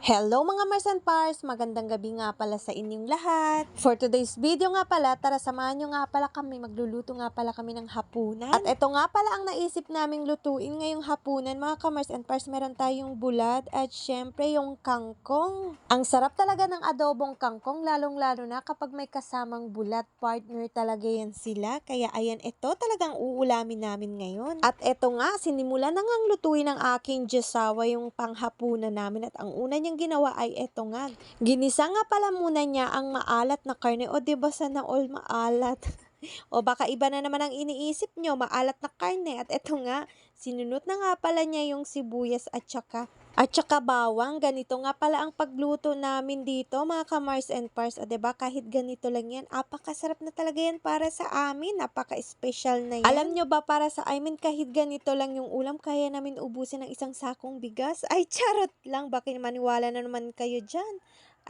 Hello mga Mars and Pars! Magandang gabi nga pala sa inyong lahat. For today's video nga pala, tara samahan nyo nga pala kami, magluluto nga pala kami ng hapunan. At ito nga pala ang naisip naming lutuin ngayong hapunan mga ka-Mars and Pars. Meron tayong bulad at syempre yung kangkong. Ang sarap talaga ng adobong kangkong, lalong-lalo na kapag may kasamang bulad. Partner talaga yan sila. Kaya ayan, ito talagang uulamin namin ngayon. At ito nga, sinimula na ngang lutuin ng aking Diyosawa yung panghapunan namin. At ang una niyang ginawa ay eto nga. Ginisa nga pala muna niya ang maalat na karne. O diba sana all maalat? o baka iba na naman ang iniisip nyo, maalat na karne. At eto nga, sinunot na nga pala niya yung sibuyas at saka at saka bawang, ganito nga pala ang pagluto namin dito, mga ka-Mars and Pars. O, ba kahit ganito lang yan, apakasarap na talaga yan para sa amin. Napaka-special na yan. Alam nyo ba, para sa amin, kahit ganito lang yung ulam, kaya namin ubusin ng isang sakong bigas. Ay, charot lang. Bakit maniwala na naman kayo dyan?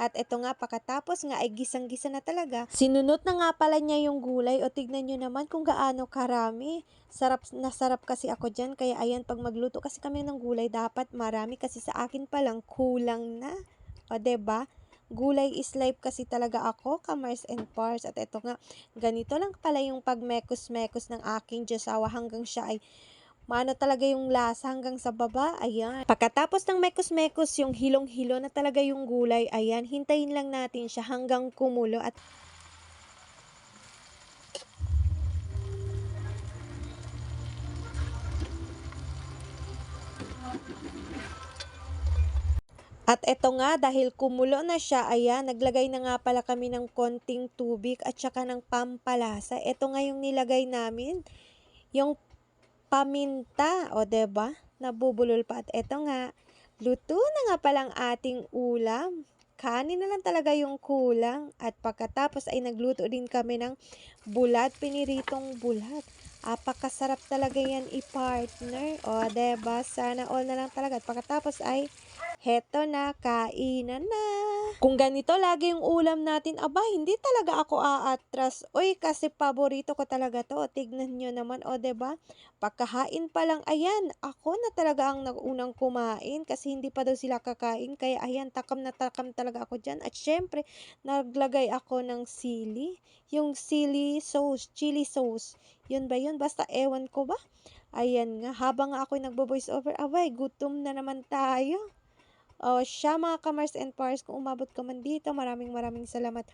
At ito nga, pakatapos nga ay gisang-gisa na talaga. Sinunot na nga pala niya yung gulay o tignan nyo naman kung gaano karami. Sarap na sarap kasi ako dyan. Kaya ayan, pag magluto kasi kami ng gulay, dapat marami kasi sa akin palang kulang na. O, ba? Gulay is life kasi talaga ako, kamars and pars. At ito nga, ganito lang pala yung pagmekos-mekos ng aking Diyosawa hanggang siya ay maano talaga yung lasa hanggang sa baba, ayan. Pagkatapos ng mekos-mekos, yung hilong-hilo na talaga yung gulay, ayan, hintayin lang natin siya hanggang kumulo at At eto nga, dahil kumulo na siya, ayan, naglagay na nga pala kami ng konting tubig at saka ng pampalasa. Ito nga yung nilagay namin, yung paminta, o ba? Nabubulol pa. At eto nga, luto na nga palang ating ulam. Kanin na lang talaga yung kulang. At pagkatapos ay nagluto din kami ng bulad, piniritong bulad. Apakasarap talaga yan i-partner. O, ba? Sana all na lang talaga. At pagkatapos ay Heto na, kainan na. Kung ganito lagi yung ulam natin, aba, hindi talaga ako aatras. Uy, kasi paborito ko talaga to. Tignan nyo naman, o, ba diba? Pagkahain pa lang, ayan, ako na talaga ang naunang kumain kasi hindi pa daw sila kakain. Kaya, ayan, takam na takam talaga ako dyan. At syempre, naglagay ako ng sili. Yung sili sauce, chili sauce. Yun ba yun? Basta ewan ko ba? Ayan nga, habang ako'y nagbo-voice over, abay, gutom na naman tayo. O siya mga kamars and pars, kung umabot ka man dito, maraming maraming salamat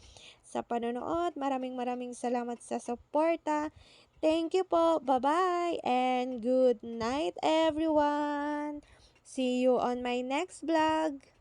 sa panonood. Maraming maraming salamat sa suporta. Thank you po. Bye-bye and good night everyone. See you on my next vlog.